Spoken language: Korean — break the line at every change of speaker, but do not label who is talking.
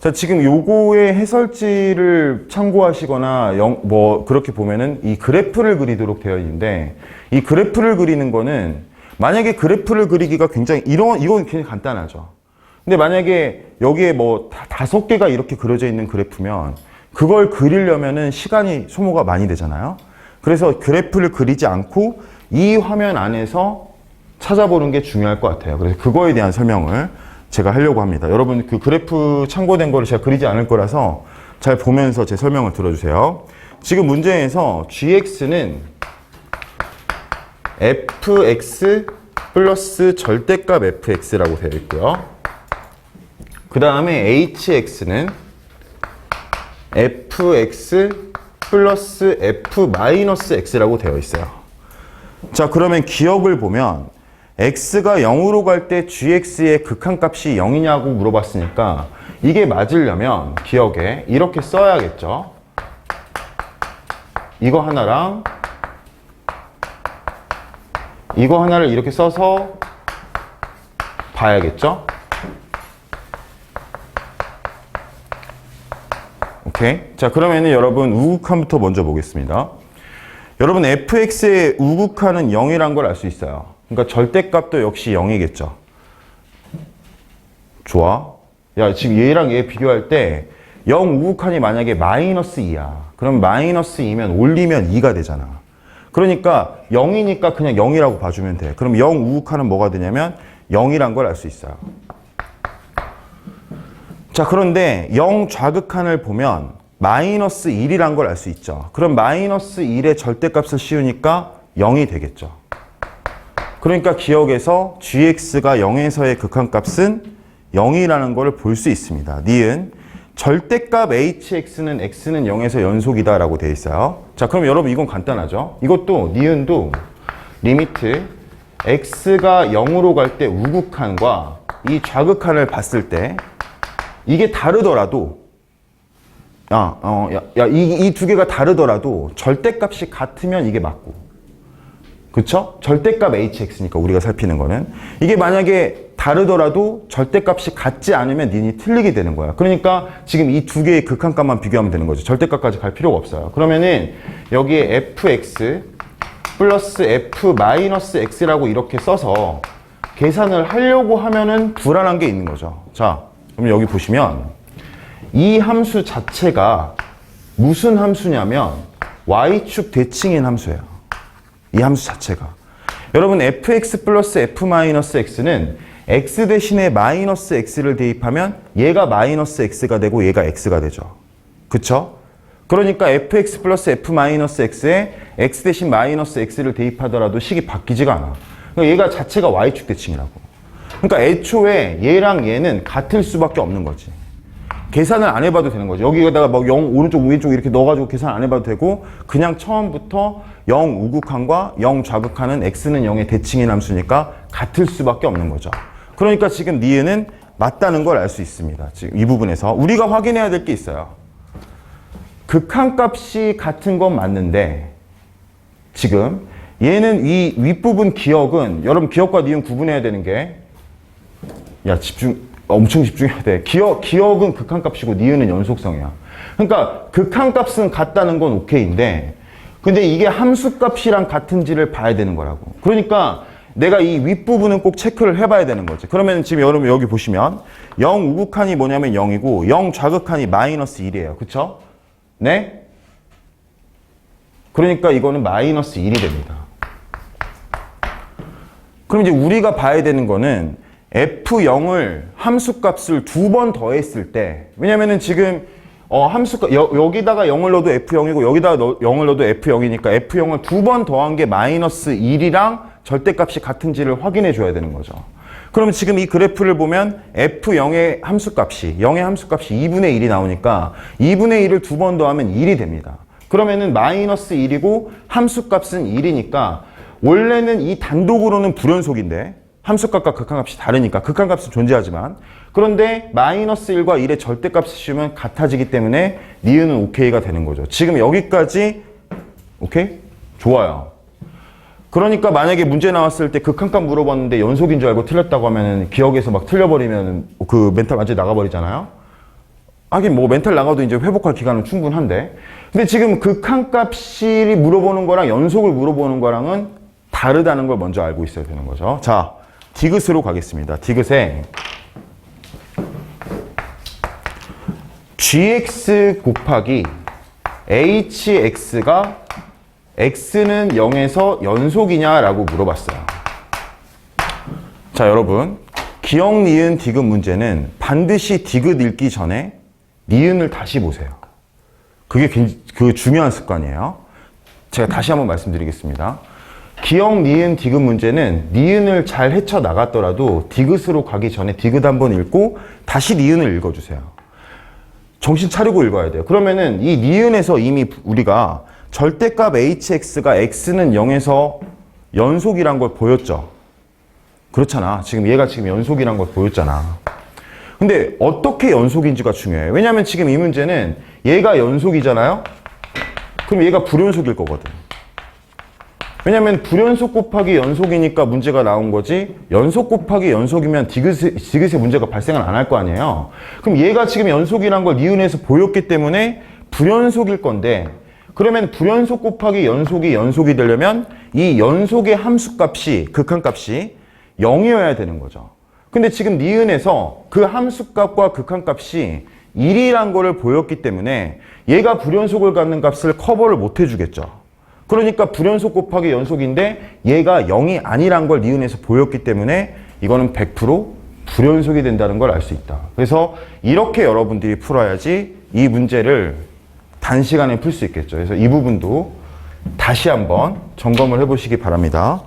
자, 지금 요거의 해설지를 참고하시거나 영, 뭐 그렇게 보면은 이 그래프를 그리도록 되어 있는데 이 그래프를 그리는 거는 만약에 그래프를 그리기가 굉장히 이런 이건 굉장히 간단하죠. 근데 만약에 여기에 뭐 다- 다섯 개가 이렇게 그려져 있는 그래프면 그걸 그리려면은 시간이 소모가 많이 되잖아요. 그래서 그래프를 그리지 않고 이 화면 안에서 찾아보는 게 중요할 것 같아요. 그래서 그거에 대한 설명을 제가 하려고 합니다. 여러분 그 그래프 참고된 거를 제가 그리지 않을 거라서 잘 보면서 제 설명을 들어주세요. 지금 문제에서 gx는 fx 플러스 절대값 fx라고 되어 있고요. 그 다음에 hx는 fx 플러스 f 마이너스 x라고 되어 있어요. 자, 그러면 기억을 보면 x가 0으로 갈 때 gx의 극한값이 0이냐고 물어봤으니까 이게 맞으려면 기억에 이렇게 써야겠죠. 이거 하나랑 이거 하나를 이렇게 써서 봐야겠죠. 오케이. 자, 그러면은 여러분 우극한부터 먼저 보겠습니다. 여러분 fx의 우극한은 0이란 걸 알 수 있어요. 그러니까 절대값도 역시 0이겠죠. 좋아. 야, 지금 얘랑 얘 비교할 때 0 우극한이 만약에 마이너스 2야. 그럼 마이너스 2면 올리면 2가 되잖아. 그러니까 0이니까 그냥 0이라고 봐주면 돼. 그럼 0 우극한은 뭐가 되냐면 0이란 걸 알 수 있어요. 자, 그런데 0 좌극한을 보면 마이너스 1이란 걸 알 수 있죠. 그럼 마이너스 1의 절대값을 씌우니까 0이 되겠죠. 그러니까 기억에서 gx가 0에서의 극한값은 0이라는 걸 볼 수 있습니다. 니은 절대값 hx는 x는 0에서 연속이다 라고 되어 있어요. 자, 그럼 여러분 이건 간단하죠. 이것도 니은도 리미트 x가 0으로 갈 때 우극한과 이 좌극한을 봤을 때 이게 다르더라도 야, 어, 야, 야, 이, 이 두 개가 다르더라도 절대값이 같으면 이게 맞고. 그쵸? 절대값 hx니까 우리가 살피는 거는. 이게 만약에 다르더라도 절대값이 같지 않으면 닌이 틀리게 되는 거야. 그러니까 지금 이 두 개의 극한값만 비교하면 되는 거죠. 절대값까지 갈 필요가 없어요. 그러면은 여기에 fx 플러스 f 마이너스 x라고 이렇게 써서 계산을 하려고 하면은 불안한 게 있는 거죠. 자, 그럼 여기 보시면 이 함수 자체가 무슨 함수냐면 y축 대칭인 함수예요. 이 함수 자체가. 여러분 fx 플러스 f 마이너스 x는 x 대신에 마이너스 x를 대입하면 얘가 마이너스 x가 되고 얘가 x가 되죠. 그쵸? 그러니까 fx 플러스 f 마이너스 x에 x 대신 마이너스 x를 대입하더라도 식이 바뀌지가 않아. 그러니까 얘가 자체가 y축 대칭이라고. 그러니까 애초에 얘랑 얘는 같을 수밖에 없는 거지. 계산을 안 해봐도 되는 거죠. 여기다가 뭐 0, 오른쪽, 왼쪽 이렇게 넣어가지고 계산 안 해봐도 되고, 그냥 처음부터 0 우극한과 0 좌극한은 x는 0의 대칭인 함수니까 같을 수밖에 없는 거죠. 그러니까 지금 니은은 맞다는 걸 알 수 있습니다. 지금 이 부분에서. 우리가 확인해야 될 게 있어요. 극한값이 같은 건 맞는데, 지금 얘는 이 윗부분 기억은, 여러분 기억과 니은 구분해야 되는 게, 야, 집중, 엄청 집중해야 돼. 기억, 기억은 극한값이고 니은은 연속성이야. 그러니까 극한값은 같다는 건 오케이인데, 근데 이게 함수값이랑 같은지를 봐야 되는 거라고. 그러니까 내가 이 윗부분은 꼭 체크를 해봐야 되는 거지. 그러면 지금 여러분 여기 보시면 0 우극한이 뭐냐면 0이고 0 좌극한이 마이너스 1이에요. 그쵸? 네? 그러니까 이거는 마이너스 1이 됩니다. 그럼 이제 우리가 봐야 되는 거는 f0을 함수값을 두 번 더했을 때 왜냐면은 지금 어 함수값 여, 여기다가 0을 넣어도 f0이고 여기다가 넣, 0을 넣어도 f0이니까 f0을 두 번 더한 게 마이너스 1이랑 절대값이 같은지를 확인해 줘야 되는 거죠. 그럼 지금 이 그래프를 보면 f0의 함수값이 0의 함수값이 2분의 1이 나오니까 2분의 1을 두 번 더하면 1이 됩니다. 그러면은 마이너스 1이고 함수값은 1이니까 원래는 이 단독으로는 불연속인데 함수값과 극한값이 다르니까 극한값은 존재하지만 그런데 마이너스 1과 1의 절대값을 씌우면 같아지기 때문에 니은은 오케이가 되는 거죠. 지금 여기까지 오케이? 좋아요. 그러니까 만약에 문제 나왔을 때 극한값 물어봤는데 연속인 줄 알고 틀렸다고 하면 기억에서 막 틀려버리면 그 멘탈 완전히 나가버리잖아요. 하긴 뭐 멘탈 나가도 이제 회복할 기간은 충분한데. 근데 지금 극한값이 물어보는 거랑 연속을 물어보는 거랑은 다르다는 걸 먼저 알고 있어야 되는 거죠. 자, 디귿으로 가겠습니다. 디귿에 gx 곱하기 hx가 x는 0에서 연속이냐라고 물어봤어요. 자, 여러분. 기억, 니은, 디귿 문제는 반드시 디귿 읽기 전에 니은을 다시 보세요. 그게 굉- 그 중요한 습관이에요. 제가 다시 한번 말씀드리겠습니다. 기억, 니은, 디귿 문제는 니은을 잘 헤쳐 나갔더라도 디귿으로 가기 전에 디귿 한번 읽고 다시 니은을 읽어주세요. 정신 차리고 읽어야 돼요. 그러면은 이 니은에서 이미 우리가 절대값 hx가 x는 0에서 연속이란 걸 보였죠. 그렇잖아. 지금 얘가 지금 연속이란 걸 보였잖아. 근데 어떻게 연속인지가 중요해요. 왜냐면 지금 이 문제는 얘가 연속이잖아요. 그럼 얘가 불연속일 거거든. 왜냐면 불연속 곱하기 연속이니까 문제가 나온 거지 연속 곱하기 연속이면 디귿의, 디귿의 문제가 발생을 안 할 거 아니에요. 그럼 얘가 지금 연속이란 걸 니은에서 보였기 때문에 불연속일 건데 그러면 불연속 곱하기 연속이 연속이 되려면 이 연속의 함수값이 극한값이 0이어야 되는 거죠. 근데 지금 니은에서 그 함수값과 극한값이 1이란 거를 보였기 때문에 얘가 불연속을 갖는 값을 커버를 못 해주겠죠. 그러니까 불연속 곱하기 연속인데 얘가 0이 아니란 걸 니은에서 보였기 때문에 이거는 100% 불연속이 된다는 걸 알 수 있다. 그래서 이렇게 여러분들이 풀어야지 이 문제를 단시간에 풀 수 있겠죠. 그래서 이 부분도 다시 한번 점검을 해보시기 바랍니다.